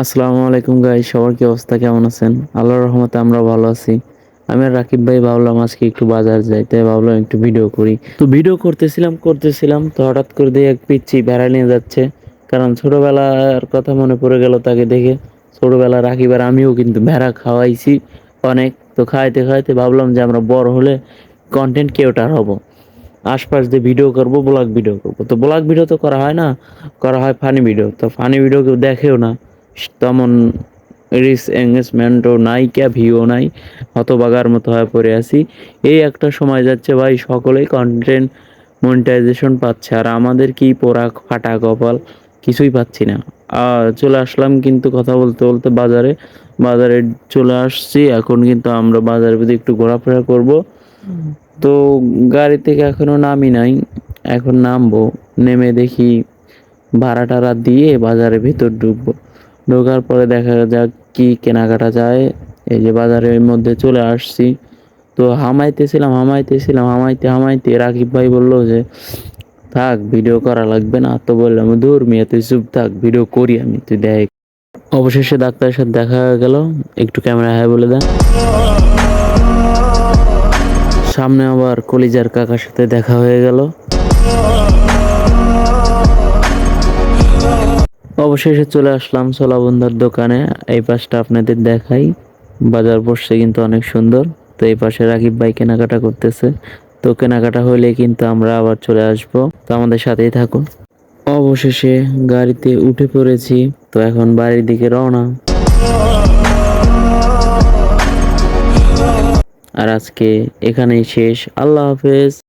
আসসালামু আলাইকুম গাই সবার কি অবস্থা? কেমন আছেন? আল্লাহর রহমতে আমরা ভালো আছি। আমি আর রাকিব ভাই ভাবলাম আজকে একটু বাজার যাই তাই ভাবলাম একটু ভিডিও করি। তো ভিডিও করতেছিলাম করতেছিলাম, তো হঠাৎ করে দিয়ে এক পিচ্ছি বেড়া নিয়ে যাচ্ছে। কারণ ছোটবেলার কথা মনে পড়ে গেল তাকে দেখে। ছোটবেলা রাকিব আর আমিও কিন্তু ভেড়া খাওয়াইছি অনেক। তো খাইতে খাইতে ভাবলাম যে আমরা বড় হলে কন্টেন্ট ক্রিয়েটার হব। আশপাশ দিয়ে ভিডিও করব ব্লগ ভিডিও করব। তো ব্লগ ভিডিও তো করা হয় না, করা হয় ফানি ভিডিও তো ফানি ভিডিও কেউ দেখেও না। তেমন রিস এঙ্গেজমেন্টও নাই কে ভিউ নাই হতবাগার মতো হয়ে পড়ে আছি। এই একটা সময় যাচ্ছে ভাই, সকলেই কন্টেন্ট মনিটাইজেশন পাচ্ছে, আর আমাদের কি পোড়া ফাটা কপাল? কিছুই পাচ্ছি না। আর চলে আসলাম কিন্তু কথা বলতে বলতে বাজারে। বাজারে চলে আসছি, এখন কিন্তু আমরা বাজারের ভিতরে একটু ঘোরাফেরা করব। তো গাড়ি থেকে এখনও নামি নাই, এখন নামবো, নেমে দেখি ভাড়া টাড়া দিয়ে বাজারের ভিতর ঢুকবো। ঢোকার পরে দেখা যাক কি কেনাকাটা যায়। এই যে বাজারের মধ্যে চলে আসছি। তো হামাইতেছিলাম হামাইতেছিলাম, হামাইতে হামাইতে রাকিব ভাই বলল যে, থাক, ভিডিও করা লাগবে না। তো বললাম, দূর মিয়া, তুই চুপ থাক, ভিডিও করি আমি, তুই দেখ। অবশেষে ডাক্তারের সাথে দেখা গেল। একটু ক্যামেরা হ্যাঁ বলে দেন। সামনে আবার কলিজার কাকার সাথে দেখা হয়ে গেল। অবশেষে চলে আসলাম সোলাবন্ধার দোকানে। এই পাশটা আপনাদের দেখাই। বাজার বসছে কিন্তু অনেক সুন্দর। তো এই পাশে রাকিব ভাই কেনাকাটা করতেছে। তো কেনাকাটা হলে কিন্তু আমরা আবার চলে আসব। তো আমাদের সাথেই থাকুন। অবশেষে গাড়িতে উঠে পড়েছি। তো এখন বাড়ির দিকে রওনা। আর আজকে এখানেই শেষ। আল্লাহ হাফেজ।